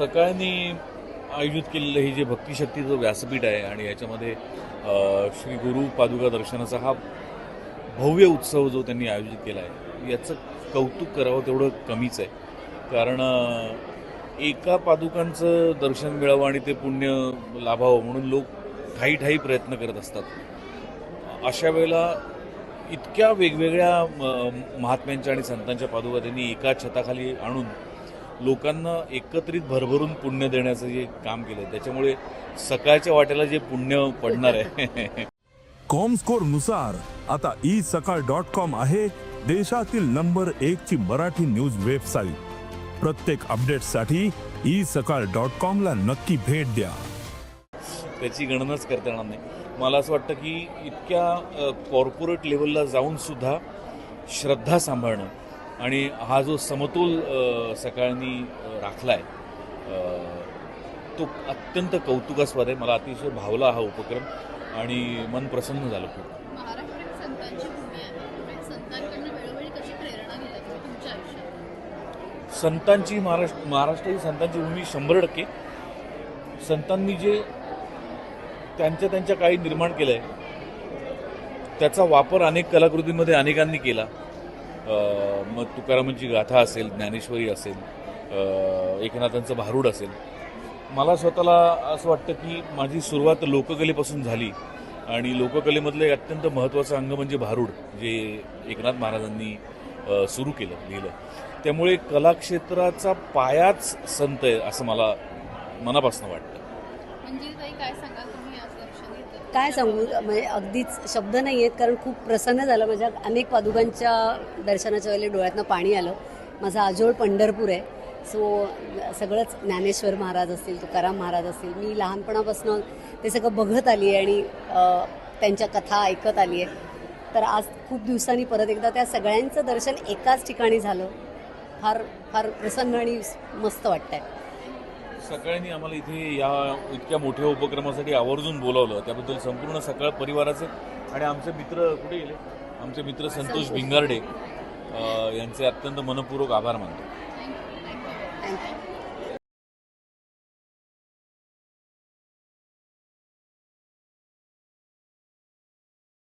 सकाळनी आयोजित केलेलं हे जे भक्तिशक्तीचं व्यासपीठ आहे आणि याच्यामध्ये श्री गुरु पादुका दर्शनाचा हा भव्य उत्सव जो त्यांनी आयोजित केला आहे याचं कौतुक करावं तेवढं कमीच आहे. कारण एका पादुकांचं दर्शन मिळावं आणि ते पुण्य लाभावं म्हणून लोक ठाई ठाई प्रयत्न करत असतात. अशा वेळेला इतक्या वेगवेगळ्या महात्म्यांच्या आणि संतांच्या पादुका त्यांनी एका छताखाली आणून लोकांना एकत्रित भरभरून पुण्य देण्याचं जे काम केलं त्याच्यामुळे सकाळच्या वाट्याला जे पुण्य पडणार आहे. कॉमस्कोरनुसार आता ई सकाळ डॉट कॉम आहे देशातील नंबर एक ची मराठी न्यूज वेबसाईट प्रत्येक अपडेटसाठी ई सकाळ डॉट कॉम ला नक्की भेट द्या. त्याची गणनाच करता येणार नाही. मला असं वाटतं की इतक्या कॉर्पोरेट लेवलला जाऊन सुद्धा श्रद्धा सांभाळणं आणि हा जो समतोल सकाळनी राखला आहे तो अत्यंत कौतुकास्पद आहे. मला अतिशय भावला हा उपक्रम आणि मन प्रसन्न झालं खूप. संतांची म्हणजे संतांची महाराष्ट्र महाराष्ट्र ही संतांची भूमी शंभर टक्के. संतांनी जे त्यांच्या त्यांच्या काळी निर्माण केलं आहे त्याचा वापर अनेक कलाकृतींमध्ये अनेकांनी केला. मग तुकारामांची गाथा असेल ज्ञानेश्वरी असेल एकनाथांचं भारूड असेल. मला स्वतःला असं वाटतं की माझी सुरुवात लोककलेपासून झाली आणि लोककलेमधलं एक अत्यंत महत्त्वाचं अंग म्हणजे भारूड जे एकनाथ महाराजांनी सुरू केलं लिहिलं. त्यामुळे कलाक्षेत्राचा पायाच संत आहे असं मला मनापासून वाटतं. काय सांगू? म्हणजे अगदीच शब्द नाही आहेत कारण खूप प्रसन्न झालं. माझ्या अनेक पादुकांच्या दर्शनाच्या वेळेला डोळ्यातनं पाणी आलं. माझा आजोळ पंढरपूर आहे. सो सगळंच ज्ञानेश्वर महाराज असतील तुकाराम महाराज असतील मी लहानपणापासून ते सगळं बघत आली आहे आणि त्यांच्या कथा ऐकत आली आहे. तर आज खूप दिवसांनी परत एकदा त्या सगळ्यांचं दर्शन एकाच ठिकाणी झालं. फार फार प्रसन्न आणि मस्त वाटतंय. सकाळी आम्हाला इथे या इतक्या मोठ्या उपक्रमासाठी आवर्जून बोलावलं. त्याबद्दल संपूर्ण सकाळ परिवाराचे आणि आमचे मित्र कुठे गेले? आमचे मित्र संतोष भिंगारडे यांचे अत्यंत मनपूर्वक आभार मानतो.